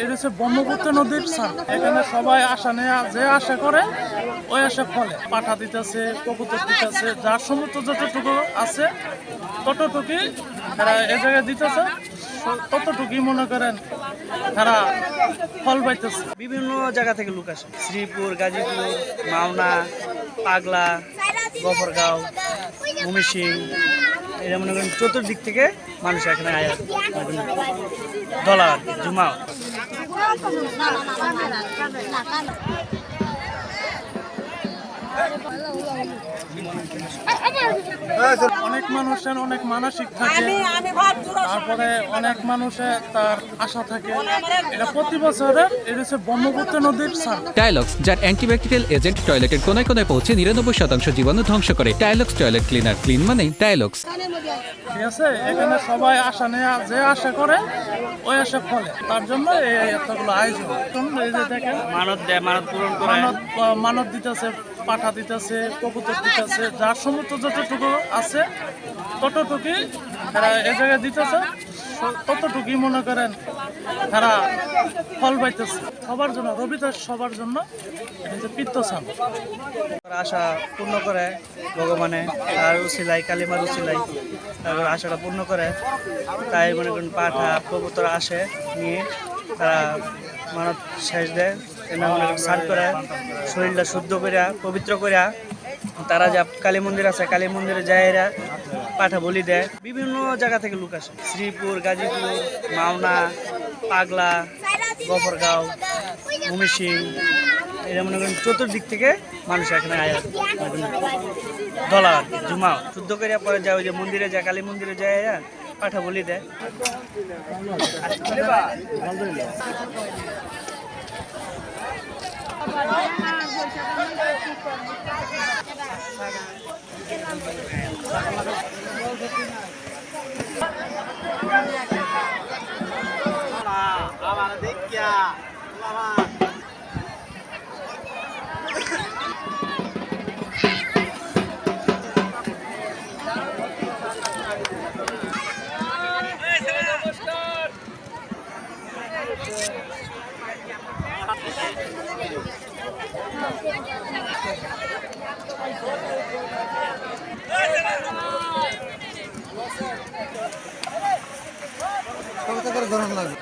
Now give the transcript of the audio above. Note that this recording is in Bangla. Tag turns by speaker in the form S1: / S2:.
S1: এটা হচ্ছে ব্রহ্মপুত্র নদীর স্থান এখানে সবাই আশা নেয়া, যে আশা করে, ওই আশা ফলে। পাঠা দিতেছে, কবুতর দিতেছে, যার সমস্ত যতটুকু আছে, ততটুকুই তারা এ জায়গায় দিতেছে। ততটুকুই মনে করেন তারা ফল পাইতেছে।
S2: বিভিন্ন জায়গা থেকে লোক আসে। শ্রীপুর, গাজীপুর, মাওনা, পাগলা, গফরগাঁও, মমিসিং, এরা মনে করেন চতুর্দিক থেকে মানুষ এখানে আয়। দলা আর কি, জুমাও
S1: অনেক মানুষের অনেক মানসিক থাকে। তারপরে অনেক মানুষের তার আশা থাকে। এটা প্রতি বছরের এটা হচ্ছে ব্রহ্মপুত্র নদীর স্থান
S3: টাইলক্স যার অ্যান্টিব্যাকটেরিয়াল এজেন্ট টয়লেটের কোনায় কোনায় পৌঁছে নিরানব্বই শতাংশ জীবাণু ধ্বংস করে। টাইলক্স টয়লেট ক্লিনার ক্লিন মানেই টাইলক্স
S1: ঠিক আছে? এখানে সবাই আশা নেয়া যে আশা করে ওই আশা ফলে। তার জন্য এই এতগুলো আয়োজন। এই যে দেখেন
S2: মানত দেয় মানত পূরণ করে।
S1: মানত মানত দিতেছে পাঠা দিতেছে, কবুতর দিতেছে যার সমস্ত যতটুকু আছে, ততটুকুই তারা এ জায়গায় দিতেছে। ততটুকুই মনে করেন তারা ফল পাইতেছে। সবার জন্য, রবিদাস সবার জন্য পিত্তসান
S2: আশা পূর্ণ করে ভগবানে আর উচিলাই কালিমার উচিলাই তারপর আশাটা পূর্ণ করে। তাই মনে করেন পাঠা, কবুতর আসে নিয়ে তারা মানত শেষ দেয়। স্নান করে, শরীরটা শুদ্ধ করিয়া পবিত্র করিয়া তারা যা কালী মন্দির আছে, কালী মন্দিরে যায় এরা, পাঠা বলি দেয়। বিভিন্ন জায়গা থেকে লোক আসে। শ্রীপুর, গাজীপুর, মাওনা, পাগলা, গফরগাঁও, মমিসিং, এরা মনে করেন চতুর্দিক থেকে মানুষ এখানে আয়। দলা জুমাও। শুদ্ধ করিয়া পরে যায়, ওই যে মন্দিরে যায়, কালী মন্দিরে যায় পাঠা বলি দেয়।
S4: Thank you. করে গরম লাগবে